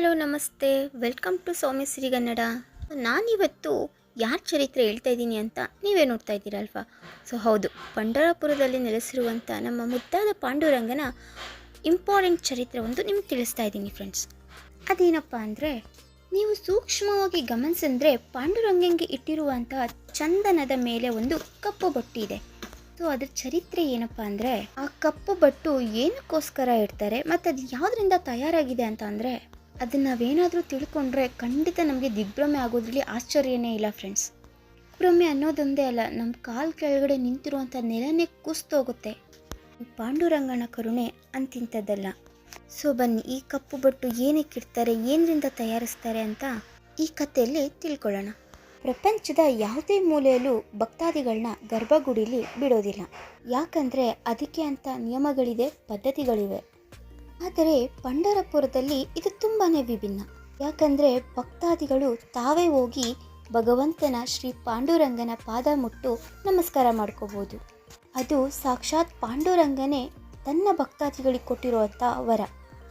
Hello, ನಮಸ್ತೆ. Welcome to ಸೋಮೇಶ್ರೀ ಸಿರಿಗನ್ನಡ ನಾನಿವತ್ತು ಯಾರ ಚರಿತ್ರೆ ಹೇಳ್ತಾ ಇದ್ದೀನಿ ಅಂತ ನೀವೇ ನೋಡ್ತಾ ಇದ್ದೀರಲ್ವಾ? ಸೊ, ಹೌದು. ಪಂಡರಾಪುರದಲ್ಲಿ ನೆಲೆಸಿರುವಂಥ ನಮ್ಮ ಮುದ್ದಾದ ಪಾಂಡುರಂಗನ ಇಂಪಾರ್ಟೆಂಟ್ ಚರಿತ್ರೆ ಒಂದು ನಿಮ್ಗೆ ತಿಳಿಸ್ತಾ ಇದ್ದೀನಿ ಫ್ರೆಂಡ್ಸ್ ಅದೇನಪ್ಪ ಅಂದರೆ, ನೀವು ಸೂಕ್ಷ್ಮವಾಗಿ ಗಮನಿಸಿದ್ರೆ ಪಾಂಡುರಂಗಂಗೆ ಇಟ್ಟಿರುವಂತಹ ಚಂದನದ ಮೇಲೆ ಒಂದು ಕಪ್ಪು ಬಟ್ಟಿ ಇದೆ. ಸೊ, ಅದ್ರ ಚರಿತ್ರೆ ಏನಪ್ಪ ಅಂದರೆ, ಆ ಕಪ್ಪು ಬಟ್ಟು ಏನಕ್ಕೋಸ್ಕರ ಇಡ್ತಾರೆ ಮತ್ತು ಅದು ಯಾವುದರಿಂದ ತಯಾರಾಗಿದೆ ಅಂತ ಅಂದರೆ ಅದನ್ನ ನಾವೇನಾದರೂ ತಿಳ್ಕೊಂಡ್ರೆ ಖಂಡಿತ ನಮಗೆ ದಿಗ್ಭ್ರಮೆ ಆಗೋದ್ರಲ್ಲಿ ಆಶ್ಚರ್ಯನೇ ಇಲ್ಲ ಫ್ರೆಂಡ್ಸ್ ದಿಗ್ಭ್ರಮೆ ಅನ್ನೋದೊಂದೇ ಅಲ್ಲ ನಮ್ಮ ಕಾಲ್ ಕೆಳಗಡೆ ನಿಂತಿರುವಂಥ ನೆಲನೇ ಕುಸ್ತೋಗುತ್ತೆ. ಪಾಂಡುರಂಗನ ಕರುಣೆ ಅಂತಿಂಥದ್ದಲ್ಲ. ಸೊ ಬನ್ನಿ, ಈ ಕಪ್ಪು ಬಟ್ಟು ಏನಕ್ಕೆ ಇಡ್ತಾರೆ ಏನರಿಂದ ತಯಾರಿಸ್ತಾರೆ ಅಂತ ಈ ಕಥೆಯಲ್ಲಿ ತಿಳ್ಕೊಳ್ಳೋಣ. ಪ್ರಪಂಚದ ಯಾವುದೇ ಮೂಲೆಯಲ್ಲೂ ಭಕ್ತಾದಿಗಳನ್ನ ಗರ್ಭಗುಡಿಲಿ ಬಿಡೋದಿಲ್ಲ. ಯಾಕಂದರೆ ಅದಕ್ಕೆ ಅಂತ ನಿಯಮಗಳಿದೆ, ಪದ್ಧತಿಗಳಿವೆ. ಆದರೆ ಪಂಡರಪುರದಲ್ಲಿ ಇದು ತುಂಬಾ ವಿಭಿನ್ನ. ಯಾಕಂದರೆ ಭಕ್ತಾದಿಗಳು ತಾವೇ ಹೋಗಿ ಭಗವಂತನ ಶ್ರೀ ಪಾಂಡುರಂಗನ ಪಾದ ಮುಟ್ಟು ನಮಸ್ಕಾರ ಮಾಡ್ಕೋಬೋದು. ಅದು ಸಾಕ್ಷಾತ್ ಪಾಂಡುರಂಗನೇ ತನ್ನ ಭಕ್ತಾದಿಗಳಿಗೆ ಕೊಟ್ಟಿರುವಂಥ ವರ.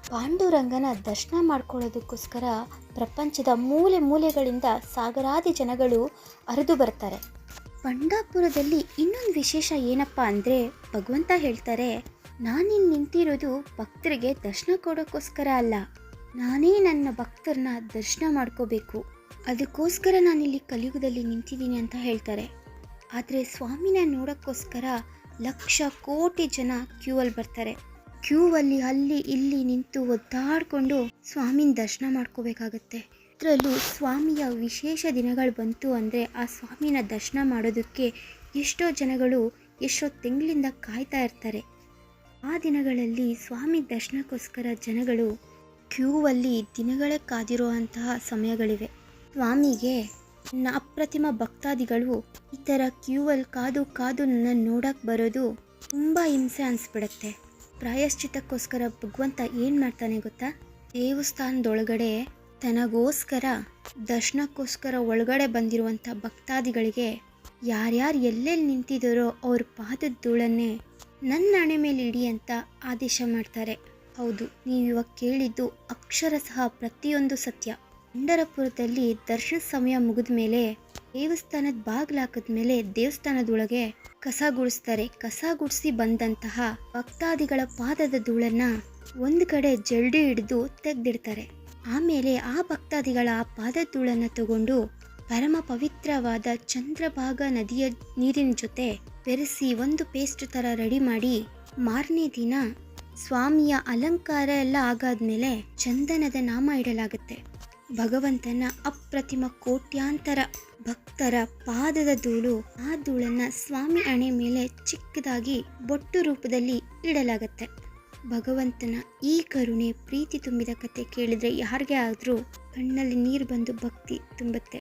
ಪಾಂಡುರಂಗನ ದರ್ಶನ ಮಾಡ್ಕೊಳ್ಳೋದಕ್ಕೋಸ್ಕರ ಪ್ರಪಂಚದ ಮೂಲೆ ಮೂಲೆಗಳಿಂದ ಸಾಗರಾದಿ ಜನಗಳು ಹರಿದು ಬರ್ತಾರೆ. ಪಂಡಾಪುರದಲ್ಲಿ ಇನ್ನೊಂದು ವಿಶೇಷ ಏನಪ್ಪ ಅಂದರೆ ಭಗವಂತ ಹೇಳ್ತಾರೆ ನಾನಿಲ್ಲಿ ನಿಂತಿರೋದು ಭಕ್ತರಿಗೆ ದರ್ಶನ ಕೊಡೋಕ್ಕೋಸ್ಕರ ಅಲ್ಲ. ನಾನೇ ನನ್ನ ಭಕ್ತರನ್ನ ದರ್ಶನ ಮಾಡ್ಕೋಬೇಕು. ಅದಕ್ಕೋಸ್ಕರ ನಾನಿಲ್ಲಿ ಕಲಿಯುಗದಲ್ಲಿ ನಿಂತಿದ್ದೀನಿ ಅಂತ ಹೇಳ್ತಾರೆ. ಆದರೆ ಸ್ವಾಮಿನ ನೋಡೋಕ್ಕೋಸ್ಕರ ಲಕ್ಷ ಕೋಟಿ ಜನ ಕ್ಯೂ ಅಲ್ಲಿ ಬರ್ತಾರೆ. ಕ್ಯೂ ಅಲ್ಲಿ ಅಲ್ಲಿ ಇಲ್ಲಿ ನಿಂತು ಒದ್ದಾಡಿಕೊಂಡು ಸ್ವಾಮಿನ ದರ್ಶನ ಮಾಡ್ಕೋಬೇಕಾಗತ್ತೆ. ಅದರಲ್ಲೂ ಸ್ವಾಮಿಯ ವಿಶೇಷ ದಿನಗಳು ಬಂತು ಅಂದರೆ ಆ ಸ್ವಾಮಿನ ದರ್ಶನ ಮಾಡೋದಕ್ಕೆ ಎಷ್ಟೋ ಜನಗಳು ಎಷ್ಟೋ ತಿಂಗಳಿಂದ ಕಾಯ್ತಾ ಇರ್ತಾರೆ. ಆ ದಿನಗಳಲ್ಲಿ ಸ್ವಾಮಿ ದರ್ಶನಕ್ಕೋಸ್ಕರ ಜನಗಳು ಕ್ಯೂವಲ್ಲಿ ದಿನಗಳೇ ಕಾದಿರುವಂತಹ ಸಮಯಗಳಿವೆ. ಸ್ವಾಮಿಗೆ ನನ್ನ ಅಪ್ರತಿಮ ಭಕ್ತಾದಿಗಳು ಈ ಥರ ಕ್ಯೂವಲ್ಲಿ ಕಾದು ಕಾದು ನನ್ನ ನೋಡಕ್ಕೆ ಬರೋದು ತುಂಬ ಹಿಂಸೆ ಅನಿಸ್ಬಿಡುತ್ತೆ. ಪ್ರಾಯಶ್ಚಿತಕ್ಕೋಸ್ಕರ ಭಗವಂತ ಏನು ಮಾಡ್ತಾನೆ ಗೊತ್ತಾ? ದೇವಸ್ಥಾನದೊಳಗಡೆ ತನಗೋಸ್ಕರ ದರ್ಶನಕ್ಕೋಸ್ಕರ ಒಳಗಡೆ ಬಂದಿರುವಂಥ ಭಕ್ತಾದಿಗಳಿಗೆ ಯಾರ್ಯಾರು ಎಲ್ಲೆಲ್ಲಿ ನಿಂತಿದ್ದಾರೋ ಅವ್ರ ಪಾದದ ಧೂಳನ್ನೇ ನನ್ನ ಹಣೆ ಮೇಲೆ ಇಡಿ ಅಂತ ಆದೇಶ ಮಾಡ್ತಾರೆ. ಹೌದು, ನೀವು ಇವಾಗ ಕೇಳಿದ್ದು ಅಕ್ಷರ ಸಹ ಪ್ರತಿಯೊಂದು ಸತ್ಯ. ಪಂಡರಪುರದಲ್ಲಿ ದರ್ಶನ ಸಮಯ ಮುಗಿದ ಮೇಲೆ ದೇವಸ್ಥಾನದ ಬಾಗಿಲು ಹಾಕಿದ್ಮೇಲೆ ದೇವಸ್ಥಾನದೊಳಗೆ ಕಸ ಗುಡಿಸ್ತಾರೆ. ಕಸ ಗುಡಿಸಿ ಬಂದಂತಹ ಭಕ್ತಾದಿಗಳ ಪಾದದ ಧೂಳನ್ನು ಒಂದು ಕಡೆ ಜಲ್ಡಿ ಹಿಡಿದು ತೆಗೆದಿಡ್ತಾರೆ. ಆಮೇಲೆ ಆ ಭಕ್ತಾದಿಗಳ ಆ ಪಾದದ ಧೂಳನ್ನ ತಗೊಂಡು ಪರಮ ಪವಿತ್ರವಾದ ಚಂದ್ರಭಾಗ ನದಿಯ ನೀರಿನ ಜೊತೆ ಬೆರೆಸಿ ಒಂದು ಪೇಸ್ಟ್ ಥರ ರೆಡಿ ಮಾಡಿ, ಮಾರನೇ ದಿನ ಸ್ವಾಮಿಯ ಅಲಂಕಾರ ಎಲ್ಲ ಆಗಾದ್ಮೇಲೆ ಚಂದನದ ನಾಮ ಇಡಲಾಗುತ್ತೆ. ಭಗವಂತನ ಅಪ್ರತಿಮ ಕೋಟ್ಯಾಂತರ ಭಕ್ತರ ಪಾದದ ಧೂಳು ಆ ಧೂಳನ್ನ ಸ್ವಾಮಿ ಅಣೆ ಮೇಲೆ ಚಿಕ್ಕದಾಗಿ ಬೊಟ್ಟು ರೂಪದಲ್ಲಿ ಇಡಲಾಗತ್ತೆ. ಭಗವಂತನ ಈ ಕರುಣೆ ಪ್ರೀತಿ ತುಂಬಿದ ಕತೆ ಕೇಳಿದರೆ ಯಾರಿಗೆ ಆದರೂ ಕಣ್ಣಲ್ಲಿ ನೀರು ಬಂದು ಭಕ್ತಿ ತುಂಬುತ್ತೆ.